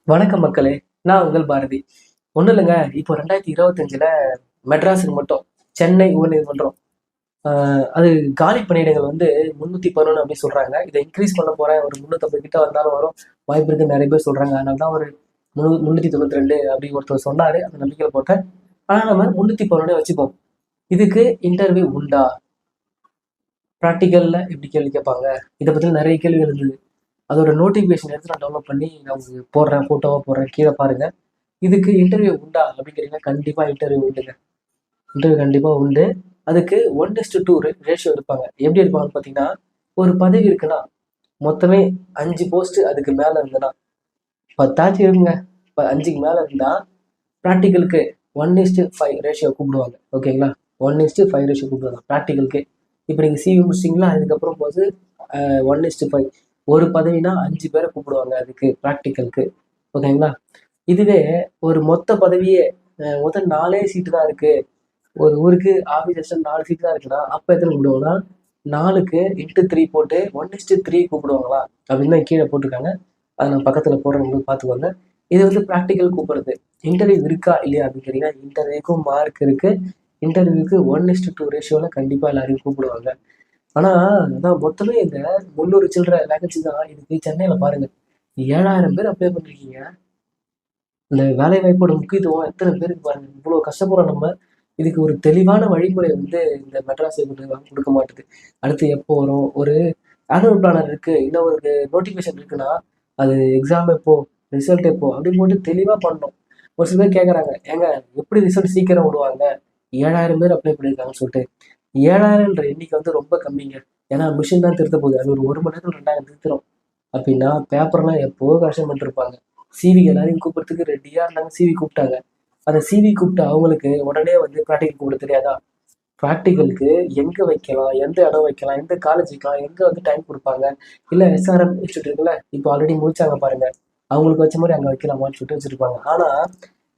வணக்கம் மக்களே நான் உங்கள் பாரதி. ஒன்றும் இல்லைங்க இப்போ ரெண்டாயிரத்தி இருபத்தஞ்சில் மெட்ராஸுக்கு மட்டும் சென்னை உயர்நீதிமன்றம். ஆஹ் அது காலி பணியிடங்கள் வந்து முந்நூற்றி பதினொன்று அப்படின்னு சொல்கிறாங்க இதை இன்க்ரீஸ் பண்ண போகிறேன் ஒரு முந்நூற்றம்பது கிட்ட வந்தாலும் வரும். வாய்ப்பு இருக்கு நிறைய பேர் சொல்கிறாங்க அதனால தான் ஒரு முந்நூ முந்நூற்றி தொண்ணூற்றி ரெண்டு அப்படி ஒருத்தர் சொன்னார். அந்த நம்பிக்கையில் போட்டேன். ஆனால் நம்ம முந்நூற்றி பதினொன்னே வச்சுப்போம். இதுக்கு இன்டர்வியூ உண்டா? ப்ராக்டிக்கலில் எப்படி கேள்வி கேட்பாங்க? இதை பற்றி நிறைய கேள்வி இருந்தது. அதோட நோட்டிஃபிகேஷன் எடுத்து நான் டவுன்லோட் பண்ணி நான் உங்களுக்கு போடுறேன் ஃபோட்டோவாக போடுறேன் கீழே பாருங்கள் இதுக்கு இன்டர்வியூ உண்டா அப்படின்னு கண்டிப்பாக இன்டர்வியூ உண்டுங்க. இன்டர்வியூ கண்டிப்பாக உண்டு. அதுக்கு ஒன் டெஸ்ட் டூ ரேஷியோ எடுப்பாங்க. எப்படி எடுப்பாங்கன்னு பார்த்தீங்கன்னா ஒரு பதவி இருக்குன்னா மொத்தமே அஞ்சு போஸ்ட் அதுக்கு மேலே இருந்ததுன்னா பத்தாச்சும் இருக்குங்க இப்போ அஞ்சுக்கு மேலே இருந்தால் ப்ராக்டிக்கலுக்கு one is to five ratio கூப்பிடுவாங்க. ஓகேங்களா? ஒன் இஸ்ட்டு ஃபைவ் ரேஷியோ கூப்பிடுவாங்க ப்ராக்டிக்கலுக்கு இப்போ நீங்கள் சிவி முடிச்சிங்களா அதுக்கப்புறம் போது ஒன் இஸ்ட்டு ஃபைவ் ஒரு பதவினா அஞ்சு பேரை கூப்பிடுவாங்க அதுக்கு ப்ராக்டிக்கலுக்கு ஓகேங்களா? இதுவே ஒரு மொத்த பதவியே மொத்தம் நாலே சீட்டு தான் இருக்கு. ஒரு ஊருக்கு ஆஃபீஸ் அசிஸ்டன்ட் நாலு சீட்டு தான் இருக்குன்னா அப்போ எத்தனை கூப்பிடுவாங்கன்னா நாலுக்கு இன்ட்டு த்ரீ போட்டு ஒன் இஸ்ட்டு த்ரீ கூப்பிடுவாங்களா? அப்படின்னு தான் கீழே போட்டிருக்காங்க. அதை நான் பக்கத்தில் போடுறவங்களுக்கு பார்த்துக்கோங்க. இது வந்து ப்ராக்டிக்கல் கூப்பிடுறது. இன்டர்வியூ இருக்கா இல்லையா அப்படின்னு கேட்டிங்கன்னா இன்டர்வியூக்கும் மார்க் இருக்குது இன்டர்வியூக்கு ஒன் இஸ்ட்டு டூ ரேஷியோவில் கண்டிப்பாக எல்லாரையும் கூப்பிடுவாங்க. ஆனால் அதான் மொத்தமே இந்த முந்நூறு சில்லற வேகன்சி தான் இதுக்கு சென்னையில் பாருங்க. ஏழாயிரம் பேர் அப்ளை பண்ணிருக்கீங்க. இந்த வேலை வாய்ப்போட முக்கியத்துவம் எத்தனை பேருக்கு பாருங்க. இவ்வளோ கஷ்டப்படுறோம் நம்ம. இதுக்கு ஒரு தெளிவான வழிமுறை வந்து இந்த மெட்ராஸ் கவர்மெண்ட் கொடுக்க மாட்டுது. அடுத்து எப்போ வரும்? ஒரு ஆனுவல் பிளானர் இருக்கு. இல்லை ஒரு நோட்டிஃபிகேஷன் இருக்குன்னா அது எக்ஸாம் எப்போ ரிசல்ட் எப்போ அப்படின்னு போட்டு தெளிவாக பண்ணணும். ஒரு சில பேர் கேட்குறாங்க ஏங்க எப்படி ரிசல்ட் சீக்கிரம் விடுவாங்க? ஏழாயிரம் பேர் அப்ளை பண்ணியிருக்காங்கன்னு சொல்லிட்டு. ஏழாயிரம்ன்ற எண்ணிக்கை வந்து ரொம்ப கம்மிங்க. ஏன்னா மிஷின் தான் திருத்த போகுது. அது ஒரு ஒரு மணி நேரத்தில் ரெண்டாயிரம் திருத்திரும். அப்படின்னா பேப்பர்லாம் எப்போ கஷ்டம் பண்ணிருப்பாங்க சிவி எல்லாரையும் கூப்பிட்றதுக்கு ரெடியாக இருந்தாங்க. சிவி கூப்பிட்டாங்க. அந்த சிவி கூப்பிட்டு அவங்களுக்கு உடனே வந்து ப்ராக்டிக்கல் கூப்பிட தெரியாதா? ப்ராக்டிக்கலுக்கு எங்கே வைக்கலாம்? எந்த இடம் வைக்கலாம்? எந்த காலேஜ் வைக்கலாம்? எங்கே வந்து டைம் கொடுப்பாங்க? இல்லை எஸ்ஆர்எம் இன்ஸ்டியூட் இருக்குல்ல? இப்போ ஆல்ரெடி முடிச்சாங்க பாருங்க. அவங்களுக்கு வச்ச மாதிரி அங்கே வைக்கலாமான்னு சொல்லிட்டு வச்சுருப்பாங்க. ஆனால்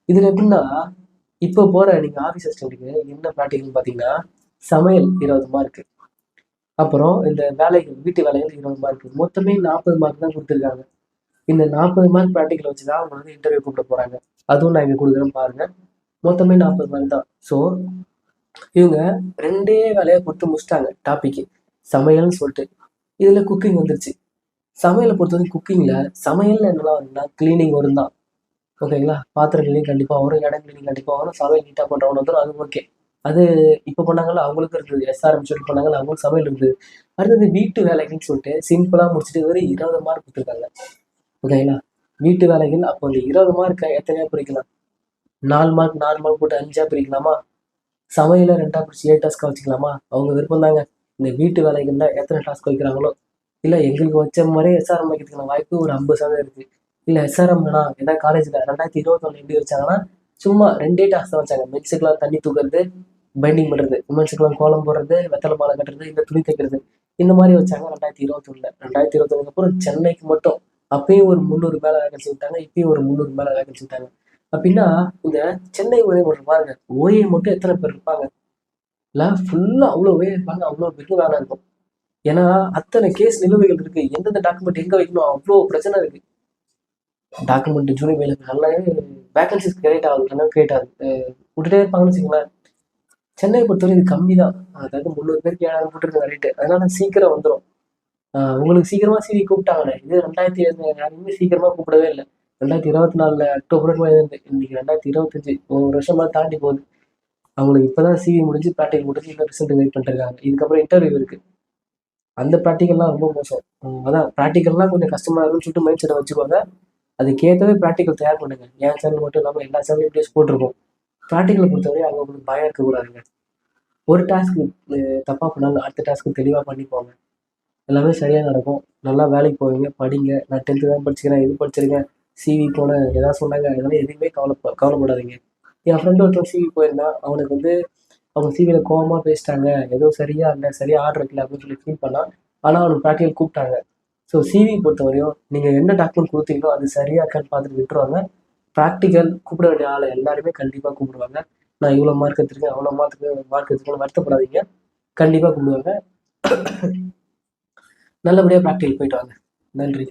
இதில் எப்படின்னா இப்போ போகிற நீங்கள் ஆஃபீஸ் அசிஸ்டண்ட்டுக்கு என்ன ப்ராக்டிக்கல்னு பார்த்தீங்கன்னா சமையல் இருபது மார்க்கு அப்புறம் இந்த வேலைகள் வீட்டு வேலைகள் இருபது மார்க் மொத்தமே நாற்பது மார்க் தான் கொடுத்துருக்காங்க. இந்த நாற்பது மார்க் ப்ராக்டிக்கல் வச்சு தான் அவங்க வந்து இன்டர்வியூ கூப்பிட போகிறாங்க அதுவும் நான் இங்கே கொடுக்குறேன் பாருங்க. மொத்தமே நாற்பது மார்க் தான். ஸோ இவங்க ரெண்டே வேலையை கொடுத்து முடிச்சிட்டாங்க. டாபிக் சமையல்னு சொல்லிட்டு. இதில் குக்கிங் வந்துருச்சு. சமையலை பொறுத்தவரைக்கும் குக்கிங்கில் சமையல் என்னெல்லாம் வருதுன்னா கிளீனிங் வரும் தான் ஓகேங்களா பாத்திரம் கிளீனிங் கண்டிப்பாக வரும். இடம் கிளீனிங் கண்டிப்பாக வரும். சமையல் நீட்டாக பண்ணுறவங்க வந்துடும் அது ஓகே அது இப்போ பண்ணாங்கல்ல அவங்களுக்கு இருந்தது. எஸ்ஆர்எம் சொல்லிட்டு பண்ணாங்கல்ல அவங்களுக்கு சமையல் இருந்தது. அடுத்தது வீட்டு வேலைகள்னு சொல்லிட்டு சிம்பிளாக முடிச்சுட்டு வெறும் இருபது மார்க் கொடுத்துருக்காங்க. ஓகேங்களா வீட்டு வேலைகள் அப்போ இந்த இருபது மார்க்கை எத்தனையா பிரிக்கலாம்? நாலு மார்க் நாலு மார்க் போட்டு அஞ்சா பிரிக்கலாமா? சமையல ரெண்டா பிடிச்சி ஏழு டாஸ்க்காக வச்சுக்கலாமா? அவங்க விருப்பம் தாங்க இந்த வீட்டு வேலைகள்ல எத்தனை டாஸ்க் வைக்கிறாங்களோ? இல்லை எங்களுக்கு வச்ச மாதிரி எஸ்ஆர்எம் வைக்கிறதுக்கான வாய்ப்பு ஒரு ஐம்பது சதவீதம் இருக்கு. இல்லை எஸ்ஆர்எம் வேணாம் ஏதாவது காலேஜில் ரெண்டாயிரத்தி இருபத்தொன்னு எப்படி வச்சாங்கன்னா சும்மா ரெண்டே டாஸ்க் தான் வச்சாங்க. மென்ஸுக்கெல்லாம் தண்ணி தூக்குறது பைண்டிங் பண்ணுறது உமன்ஸுக்கெல்லாம் கோலம் போடுறது வெத்தலை மாலை கட்டுறது இந்த துணி தைக்கிறது இந்த மாதிரி வச்சாங்க ரெண்டாயிரத்தி இருபத்தொன்னுல. ரெண்டாயிரத்தி இருபத்தொன்னுக்கு அப்புறம் சென்னைக்கு மட்டும் அப்பயும் ஒரு முந்நூறு மேலே வேகன்சி விட்டாங்க இப்பயும் ஒரு முந்நூறு மேலே வேகன்சி விட்டாங்க அப்படின்னா இந்த சென்னை ஓஏ மட்டும் பாருங்க ஓஏ மட்டும் எத்தனை பேர் இருப்பாங்க? இல்லை ஃபுல்லாக அவ்வளோ ஓஏ இருப்பாங்க அவ்வளோ பேருக்கு வேலை இருக்கும். ஏன்னா அத்தனை கேஸ் நிலுவைகள் இருக்கு எந்தெந்த டாக்குமெண்ட் எங்கே வைக்கணும் அவ்வளோ பிரச்சனை இருக்கு. டாக்குமெண்ட் ஜூனியர் வேலைக்கு நல்லாவே வேகன்சிஸ் கிரியேட் ஆகுது கிரியேட் ஆகுது. விட்டுட்டே இருப்பாங்கன்னு வச்சுக்கோங்களேன். சென்னையை பொறுத்தவரை இது கம்மி தான் அதாவது முந்நூறு பேருக்கு ஏழாயிரம் போட்டுருக்காங்க ரேட்டு அதனால சீக்கிரம் வந்துடும் உங்களுக்கு சீக்கிரமா சீதி கூப்பிட்டாங்கண்ணே. இது ரெண்டாயிரத்தி இருபது யாரையுமே சீக்கிரமா கூப்பிடவே இல்லை. ரெண்டாயிரத்தி இருபத்தி நாலுல அக்டோபர் இன்னைக்கு ரெண்டாயிரத்தி இருபத்தஞ்சு ஒரு வருஷமா தாண்டி போகுது. அவங்களுக்கு இப்பதான் சிவி முடிஞ்சு ப்ராக்டிகல் முடிஞ்சு இன்னும் ரிசல்ட் வெயிட் பண்ணிருக்காங்க இதுக்கப்புறம் இன்டர்வியூ இருக்கு. அந்த ப்ராக்டிக்கல்லாம் ரொம்ப மோசம். அதான் ப்ராக்டிக்கல்லாம் கொஞ்சம் கஷ்டமா இருக்குன்னு சொல்லிட்டு மைண்ட் செட்டை வச்சுக்கோங்க. அதுக்கேற்றவே ப்ராக்டிக்கல் தயார் பண்ணுங்க. என் சேனல் மட்டும் இல்லாமல் எல்லா சேனலும் வீடியோஸ் போட்டிருக்கோம். ப்ராக்டிக்கலை பொறுத்தவரை அவங்க உங்களுக்கு பயம் இருக்கக்கூடாதுங்க. ஒரு டாஸ்க்கு தப்பாக பண்ணாலும் அடுத்த டாஸ்க்கு தெளிவாக பண்ணிப்போங்க எல்லாமே சரியாக நடக்கும். நல்லா வேலைக்கு போவீங்க படிங்க. நான் டென்த்து தான் படிச்சுக்கிறேன் இது படிச்சிருக்கேன். சிவி போனேன் எதாவது சொன்னாங்க அதனால எதுவுமே கவலை கவலைப்படாதீங்க. என் ஃப்ரெண்டு ஒருத்தன் சிவி போயிருந்தான் அவனுக்கு வந்து அவங்க சிவியில் கோவமாக பேசிட்டாங்க ஏதோ சரியாக இல்லை சரியாக ஆர்டர் இருக்கல அப்படின்னு சொல்லி ஃபீல் பண்ணான் ஆனால் அவனுக்கு ப்ராக்டிக்கல் கூப்பிட்டாங்க. ஸோ சிவி பொறுத்தவரையும் நீங்கள் என்ன டாக்குமெண்ட் கொடுத்தீங்களோ அது சரியாக இருக்கான்னு பார்த்துட்டு விட்டுருவாங்க. ப்ராக்டிக்கல் கூப்பிட வேண்டிய ஆளை எல்லாருமே கண்டிப்பாக கூப்பிடுவாங்க. நான் இவ்வளோ மார்க் எடுத்திருக்கேன் அவ்வளோ மார்க்கு மார்க் எடுத்துருக்கேன் வருத்தப்படாதீங்க. கண்டிப்பாக கூப்பிடுவாங்க. நல்லபடியாக ப்ராக்டிக்கல் போயிட்டு வாங்க. நன்றி.